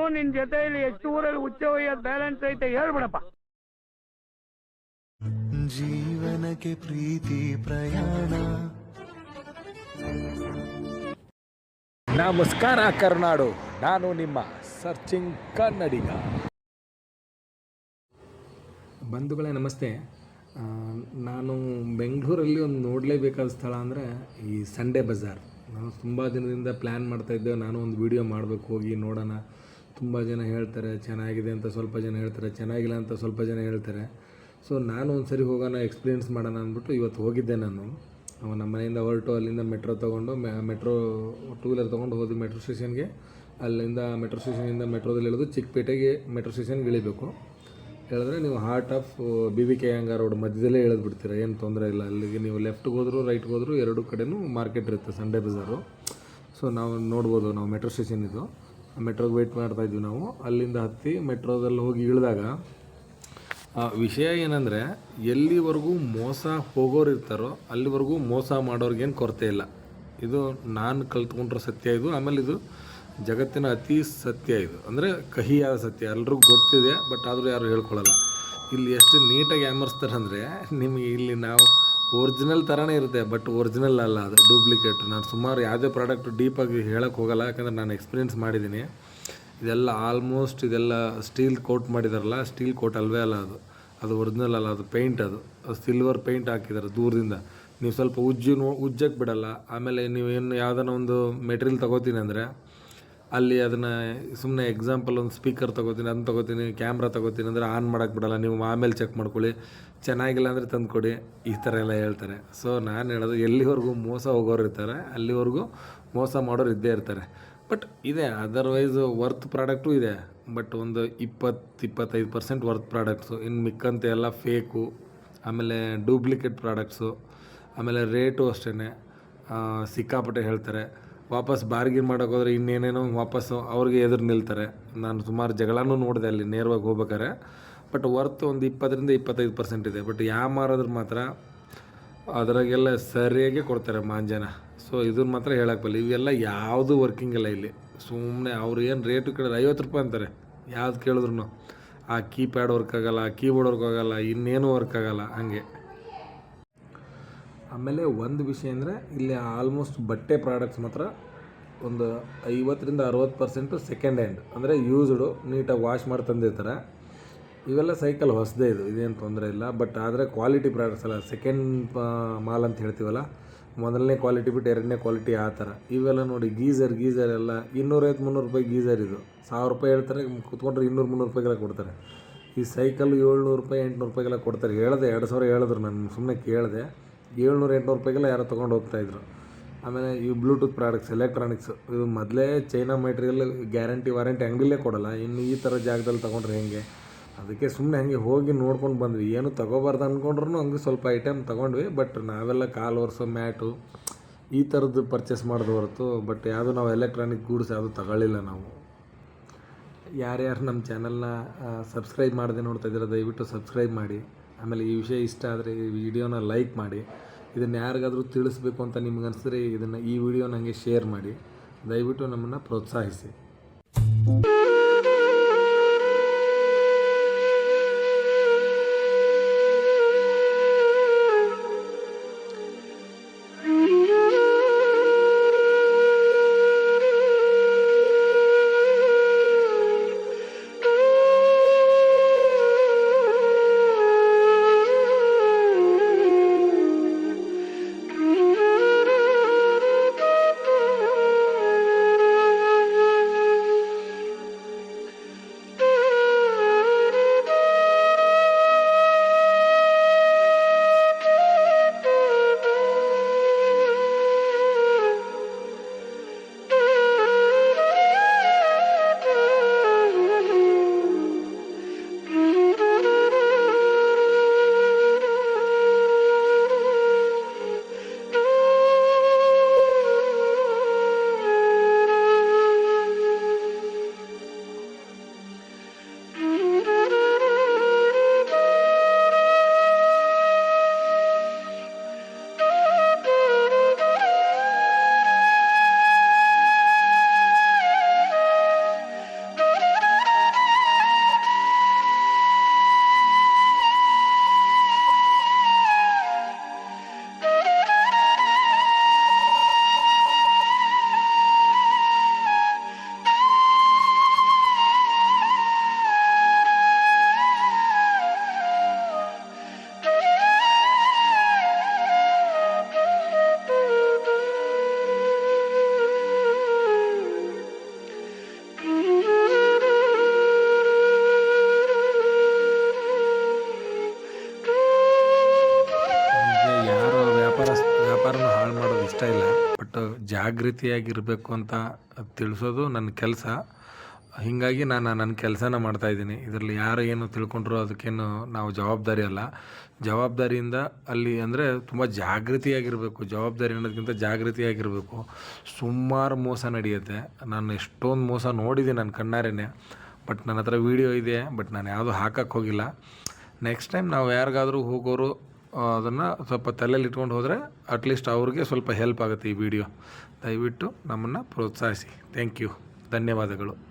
ಇನ್ನು ನಿನ್ ಜೊತೆಯಲ್ಲಿ ಎಷ್ಟು ಊರಲ್ಲಿ ಹುಚ್ಚ ಒಯ್ಯೋದ್ ಬ್ಯಾಲೆನ್ಸ್ ಐತೆ ಹೇಳ್ಬಿಡಪ್ಪ. ಜೀವನಕ್ಕೆ ಪ್ರೀತಿ ಪ್ರಯಾಣ. ನಮಸ್ಕಾರ ಕರ್ನಾಡು ನಾನು ನಿಮ್ಮ ಸರ್ಚಿಂಗ್ ಕನ್ನಡಿಗ. ಬಂಧುಗಳೇ ನಮಸ್ತೆ. ಆ, ನಾನು ಬೆಂಗಳೂರಲ್ಲಿ ಒಂದು ನೋಡಲೇಬೇಕಾದ ಸ್ಥಳ ಅಂದರೆ ಈ ಸಂಡೇ ಬಜಾರ್ ನಾವು ತುಂಬ ದಿನದಿಂದ ಪ್ಲ್ಯಾನ್ ಮಾಡ್ತಾಯಿದ್ದೆ ನಾನು ಒಂದು ವಿಡಿಯೋ ಮಾಡಬೇಕು ಹೋಗಿ ನೋಡೋಣ. ತುಂಬ ಜನ ಹೇಳ್ತಾರೆ, ಚೆನ್ನಾಗಿದೆ ಅಂತ ಸ್ವಲ್ಪ ಜನ ಹೇಳ್ತಾರೆ, ಚೆನ್ನಾಗಿಲ್ಲ ಅಂತ ಸ್ವಲ್ಪ ಜನ ಹೇಳ್ತಾರೆ. ಸೊ ನಾನು ಒಂದು ಸರಿ ಹೋಗೋಣ ಎಕ್ಸ್ಪೀರಿಯೆನ್ಸ್ ಮಾಡೋಣ ಅಂದ್ಬಿಟ್ಟು ಇವತ್ತು ಹೋಗಿದ್ದೆ ನಾನು. ಅವ ನಮ್ಮ ಮನೆಯಿಂದ ಹೊರಟು, ಅಲ್ಲಿಂದ ಮೆಟ್ರೋ ತೊಗೊಂಡು ಮೆಟ್ರೋ ಟೂ ವೀಲರ್ ತೊಗೊಂಡು ಹೋದ್ವಿ ಮೆಟ್ರೋ ಸ್ಟೇಷನ್ಗೆ ಅಲ್ಲಿಂದ ಮೆಟ್ರೋ ಸ್ಟೇಷನಿಂದ ಮೆಟ್ರೋದಲ್ಲಿ ಇಳಿದು ಚಿಕ್ಕಪೇಟೆಗೆ ಮೆಟ್ರೋ ಸ್ಟೇಷನ್ಗೆ ಇಳಿಬೇಕು. ಹೇಳಿದ್ರೆ ನೀವು heart of B V K Iyengar road ಮಧ್ಯದಲ್ಲೇ ಇಳಿದ್ಬಿಡ್ತೀರ, ಏನು ತೊಂದರೆ ಇಲ್ಲ. ಅಲ್ಲಿಗೆ ನೀವು ಲೆಫ್ಟ್ಗೆ ಹೋದರೂ ರೈಟ್ಗೆ ಹೋದರೂ ಎರಡು ಕಡೆನೂ ಮಾರ್ಕೆಟ್ ಇರುತ್ತೆ ಸಂಡೇ ಬಜಾರು ಸೊ ನಾವು ನೋಡ್ಬೋದು, ನಾವು ಮೆಟ್ರೋ ಸ್ಟೇಷನ್ ಇದು. ಮೆಟ್ರೋಗೆ ವೆಯ್ಟ್ ಮಾಡ್ತಾ ಇದ್ವಿ ನಾವು. ಅಲ್ಲಿಂದ ಹತ್ತಿ ಮೆಟ್ರೋದಲ್ಲಿ ಹೋಗಿ ಇಳಿದಾಗ ವಿಷಯ ಏನಂದರೆ, ಎಲ್ಲಿವರೆಗೂ ಮೋಸ ಹೋಗೋರು ಇರ್ತಾರೋ, ಅಲ್ಲಿವರೆಗೂ ಮೋಸ ಮಾಡೋರಿಗೇನು ಕೊರತೆ ಇಲ್ಲ. ಇದು ನಾನು ಕಲ್ತ್ಕೊಂಡಿರೋ ಸತ್ಯ ಇದು. ಆಮೇಲೆ ಇದು ಜಗತ್ತಿನ ಅತಿ ಸತ್ಯ ಇದು. ಅಂದರೆ ಕಹಿಯಾದ ಸತ್ಯ. ಎಲ್ರಿಗೂ ಗೊತ್ತಿದೆ, ಬಟ್ ಆದರೂ ಯಾರು ಹೇಳ್ಕೊಳ್ಳಲ್ಲ ಇಲ್ಲಿ ಎಷ್ಟು ನೀಟಾಗಿ ಅಮರ್ಸ್ತಾರೆ ಅಂದರೆ ನಿಮಗೆ ಇಲ್ಲಿ ನಾವು ಒರಿಜಿನಲ್ ಥರನೇ ಇರುತ್ತೆ ಬಟ್ ಒರಿಜಿನಲ್ ಅಲ್ಲ ಅದು ಡೂಪ್ಲಿಕೇಟ್ ನಾನು ಸುಮಾರು ಯಾವುದೇ ಪ್ರಾಡಕ್ಟ್ ಡೀಪಾಗಿ ಹೇಳೋಕ್ಕೆ ಹೋಗಲ್ಲ, ಯಾಕಂದರೆ ನಾನು ಎಕ್ಸ್ಪೀರಿಯೆನ್ಸ್ ಮಾಡಿದ್ದೀನಿ. ಇದೆಲ್ಲ ಆಲ್ಮೋಸ್ಟ್ ಇದೆಲ್ಲ ಸ್ಟೀಲ್ ಕೋಟ್ ಮಾಡಿದಾರಲ್ಲ ಸ್ಟೀಲ್ ಕೋಟ್ ಅಲ್ವೇ ಅಲ್ಲ ಅದು. ಅದು ಒರಿಜಿನಲ್ ಅಲ್ಲ, ಅದು ಪೇಂಟ್ ಅದು. ಸಿಲ್ವರ್ ಪೇಂಟ್ ಹಾಕಿದ್ದಾರೆ ದೂರದಿಂದ. ನೀವು ಸ್ವಲ್ಪ ಉಜ್ಜಿ ನೋ ಉಜ್ಜಕ್ಕೆ ಬಿಡಲ್ಲ. ಆಮೇಲೆ ನೀವು ಏನು ಯಾವುದನ್ನ ಒಂದು ಮೆಟೀರಿಯಲ್ ತೊಗೋತೀನಿ ಅಂದರೆ ಅಲ್ಲಿ ಅದನ್ನು ಸುಮ್ಮನೆ ಎಕ್ಸಾಂಪಲ್ ಒಂದು ಸ್ಪೀಕರ್ ತೊಗೋತೀನಿ ಅದನ್ನ ತೊಗೋತೀನಿ ಕ್ಯಾಮ್ರಾ ತೊಗೋತೀನಿ ಅಂದರೆ ಆನ್ ಮಾಡೋಕ್ಕೆ ಬಿಡಲ್ಲ, ನೀವು ಆಮೇಲೆ ಚೆಕ್ ಮಾಡ್ಕೊಳ್ಳಿ. ಚೆನ್ನಾಗಿಲ್ಲ ಅಂದರೆ ತಂದುಕೊಡಿ, ಈ ಥರ ಎಲ್ಲ ಹೇಳ್ತಾರೆ. ಸೊ ನಾನು ಹೇಳೋದು ಎಲ್ಲಿವರೆಗೂ ಮೋಸ ಹೋಗೋರು ಇರ್ತಾರೆ, ಅಲ್ಲಿವರೆಗೂ ಮೋಸ ಮಾಡೋರು ಇದ್ದೇ ಇರ್ತಾರೆ. ಬಟ್ ಇದೆ ಅದರ್ವೈಸ್ ವರ್ತ್ ಪ್ರಾಡಕ್ಟು ಇದೆ. ಬಟ್ ಒಂದು ಇಪ್ಪತ್ತು, ಇಪ್ಪತ್ತೈದು ಪರ್ಸೆಂಟ್ ವರ್ತ್ ಪ್ರಾಡಕ್ಟ್ಸು ಇನ್ನು ಮಿಕ್ಕಂತೆ ಎಲ್ಲ ಫೇಕು ಆಮೇಲೆ ಡೂಪ್ಲಿಕೇಟ್ ಪ್ರಾಡಕ್ಟ್ಸು ಆಮೇಲೆ ರೇಟು ಅಷ್ಟೇ ಸಿಕ್ಕಾಪಟ್ಟೆ ಹೇಳ್ತಾರೆ. ವಾಪಸ್ ಬಾರ್ಗಿನ್ ಮಾಡೋಕೆ ಹೋದ್ರೆ ಇನ್ನೇನೇನೋ ವಾಪಸ್ಸು ಅವ್ರಿಗೆ ಎದುರು ನಿಲ್ತಾರೆ. ನಾನು ಸುಮಾರು ಜಗಳನೂ ನೋಡಿದೆ ಅಲ್ಲಿ, ನೇರವಾಗಿ ಹೋಗ್ಬೇಕಾರೆ ಬಟ್ ವರ್ತ್ ಒಂದು ಇಪ್ಪತ್ತರಿಂದ ಇಪ್ಪತ್ತೈದು ಪರ್ಸೆಂಟ್ ಇದೆ. ಬಟ್ ಯಾ ಮಾರೋದ್ರ ಮಾತ್ರ ಅದರಾಗೆಲ್ಲ ಸರಿಯಾಗಿ ಕೊಡ್ತಾರೆ ಮಾಂಜನ. ಸೊ ಇದನ್ನ ಮಾತ್ರ ಹೇಳಕ್ಕೆ ಬಲ್ಲ ಇವೆಲ್ಲ ಯಾವುದು ವರ್ಕಿಂಗ್ ಇಲ್ಲ ಇಲ್ಲಿ. ಸುಮ್ಮನೆ ಅವ್ರು ಏನು ರೇಟು ಕೇಳಿದ್ರೆ ಐವತ್ತು ರೂಪಾಯಿ ಅಂತಾರೆ. ಯಾವ್ದು ಕೇಳಿದ್ರು ಆ ಕೀಪ್ಯಾಡ್ ವರ್ಕ್ ಆಗಲ್ಲ ಕೀಬೋರ್ಡ್ ವರ್ಕ್ ಆಗಲ್ಲ, ಇನ್ನೇನು ವರ್ಕ್ ಆಗಲ್ಲ ಹಂಗೆ. ಆಮೇಲೆ ಒಂದು ವಿಷಯ ಅಂದರೆ ಇಲ್ಲಿ ಆಲ್ಮೋಸ್ಟ್ ಬಟ್ಟೆ ಪ್ರಾಡಕ್ಟ್ಸ್ ಮಾತ್ರ ಒಂದು ಐವತ್ತರಿಂದ ಅರವತ್ತು ಪರ್ಸೆಂಟು ಸೆಕೆಂಡ್ ಹ್ಯಾಂಡ್ ಅಂದರೆ ಯೂಸ್ಡು ನೀಟಾಗಿ ವಾಶ್ ಮಾಡಿ ತಂದಿರ್ತಾರೆ. ಇವೆಲ್ಲ ಸೈಕಲ್ ಹೊಸದೇ ಇದು, ಇದೇನು ತೊಂದರೆ ಇಲ್ಲ. ಬಟ್ ಆದರೆ ಕ್ವಾಲಿಟಿ ಪ್ರಾಡಕ್ಟ್ಸ್ ಅಲ್ಲ ಸೆಕೆಂಡ್ ಮಾಲ್ ಅಂತ ಹೇಳ್ತೀವಲ್ಲ, ಮೊದಲನೇ ಕ್ವಾಲಿಟಿ ಬಿಟ್ಟು ಎರಡನೇ ಕ್ವಾಲಿಟಿ ಆ ಥರ. ಇವೆಲ್ಲ ನೋಡಿ ಗೀಸರ್ ಗೀಸರ್ ಎಲ್ಲ ಇನ್ನೂರೈವತ್ತು, ಮುನ್ನೂರು ರೂಪಾಯಿ ಗೀಸರ್ ಇದು. ಸಾವಿರ ರೂಪಾಯಿ ಹೇಳ್ತಾರೆ, ಕುತ್ಕೊಂಡ್ರೆ ಇನ್ನೂರು, ಮುನ್ನೂರು ರೂಪಾಯಿಗೆಲ್ಲ ಕೊಡ್ತಾರೆ. ಈ ಸೈಕಲ್ ಏಳ್ನೂರು ರೂಪಾಯಿ, ಎಂಟುನೂರು ರೂಪಾಯಿಗೆಲ್ಲ ಕೊಡ್ತಾರೆ. ಹೇಳಿದೆ, ಎರಡು ಸಾವಿರ ಹೇಳಿದ್ರು ನಾನು ಸುಮ್ಮನೆ ಕೇಳಿದೆ. ಏಳ್ನೂರು, ಎಂಟುನೂರು ರೂಪಾಯಿಗೆಲ್ಲ ಯಾರೋ ತೊಗೊಂಡು ಹೋಗ್ತಾಯಿದ್ರು ಆಮೇಲೆ ಈ ಬ್ಲೂಟೂತ್ ಪ್ರಾಡಕ್ಟ್ಸ್ ಎಲೆಕ್ಟ್ರಾನಿಕ್ಸ್ ಇದು ಮೊದಲೇ ಚೈನಾ ಮೆಟೀರಿಯಲ್ ಗ್ಯಾರಂಟಿ ವಾರಂಟಿ ಅಂಗಡಿಲೇ ಕೊಡಲ್ಲ. ಇನ್ನು ಈ ಥರ ಜಾಗದಲ್ಲಿ ತೊಗೊಂಡ್ರೆ ಹೆಂಗೆ? ಅದಕ್ಕೆ ಸುಮ್ಮನೆ ಹಂಗೆ ಹೋಗಿ ನೋಡ್ಕೊಂಡು ಬಂದ್ವಿ. ಏನು ತೊಗೋಬಾರ್ದು ಅಂದ್ಕೊಂಡ್ರು ಹಂಗೆ ಸ್ವಲ್ಪ ಐಟಮ್ ತೊಗೊಂಡ್ವಿ. ಬಟ್ ನಾವೆಲ್ಲ ಕಾಲು ಒರೆಸೋ ಮ್ಯಾಟು, ಈ ಥರದ್ದು ಪರ್ಚೇಸ್ ಮಾಡೋದು ಹೊರತು ಬಟ್ ಯಾವುದು ನಾವು ಎಲೆಕ್ಟ್ರಾನಿಕ್ ಗೂಡ್ಸ್ ಯಾವುದು ತಗೊಳ್ಳಿಲ್ಲ ನಾವು. ಯಾರ್ಯಾರು ನಮ್ಮ ಚಾನಲ್ನ ಸಬ್ಸ್ಕ್ರೈಬ್ ಮಾಡದೆ ನೋಡ್ತಾ ಇದ್ದೀರ, ದಯವಿಟ್ಟು ಸಬ್ಸ್ಕ್ರೈಬ್ ಮಾಡಿ. ಆಮೇಲೆ ಈ ವಿಷಯ ಇಷ್ಟ ಆದರೆ ಈ ವಿಡಿಯೋನ ಲೈಕ್ ಮಾಡಿ, ಇದನ್ನು ಯಾರಿಗಾದರೂ ತಿಳಿಸ್ಬೇಕು ಅಂತ ನಿಮ್ಗೆ ಅನಿಸಿದ್ರೆ ಇದನ್ನು ಈ ವಿಡಿಯೋ ನನಗೆ ಶೇರ್ ಮಾಡಿ, ದಯವಿಟ್ಟು ನಮ್ಮನ್ನು ಪ್ರೋತ್ಸಾಹಿಸಿ. ಜಾಗೃತಿಯಾಗಿರಬೇಕು ಅಂತ ತಿಳಿಸೋದು ನನ್ನ ಕೆಲಸ. ಹೀಗಾಗಿ ನಾನು ನನ್ನ ಕೆಲಸನ ಮಾಡ್ತಾಯಿದ್ದೀನಿ ಇದರಲ್ಲಿ ಯಾರು ಏನು ತಿಳ್ಕೊಂಡ್ರು ಅದಕ್ಕೇನು ನಾವು ಜವಾಬ್ದಾರಿ ಅಲ್ಲ. ಜವಾಬ್ದಾರಿಯಿಂದ ಅಲ್ಲಿ ಅಂದರೆ ತುಂಬ ಜಾಗೃತಿಯಾಗಿರಬೇಕು. ಜವಾಬ್ದಾರಿ ಅನ್ನೋದಕ್ಕಿಂತ ಜಾಗೃತಿಯಾಗಿರಬೇಕು. ಸುಮಾರು ಮೋಸ ನಡೆಯುತ್ತೆ. ನಾನು ಎಷ್ಟೊಂದು ಮೋಸ ನೋಡಿದ್ದೀನಿ ನನ್ನ ಕಣ್ಣಾರೇನೆ. ಬಟ್ ನನ್ನ ಹತ್ರ ವೀಡಿಯೋ ಇದೆ. ಬಟ್ ನಾನು ಯಾವುದೂ ಹಾಕಕ್ಕೆ ಹೋಗಿಲ್ಲ. ನೆಕ್ಸ್ಟ್ ಟೈಮ್ ನಾವು ಯಾರಿಗಾದರೂ ಹೋಗೋರು ಅದನ್ನು ಸ್ವಲ್ಪ ತಲೆಯಲ್ಲಿ ಇಟ್ಕೊಂಡು ಹೋದರೆ ಅಟ್ಲೀಸ್ಟ್ ಅವ್ರಿಗೆ ಸ್ವಲ್ಪ ಹೆಲ್ಪ್ ಆಗುತ್ತೆ ಈ ವಿಡಿಯೋ ದಯವಿಟ್ಟು ನಮ್ಮನ್ನು ಪ್ರೋತ್ಸಾಹಿಸಿ. ಥ್ಯಾಂಕ್ ಯು ಧನ್ಯವಾದಗಳು.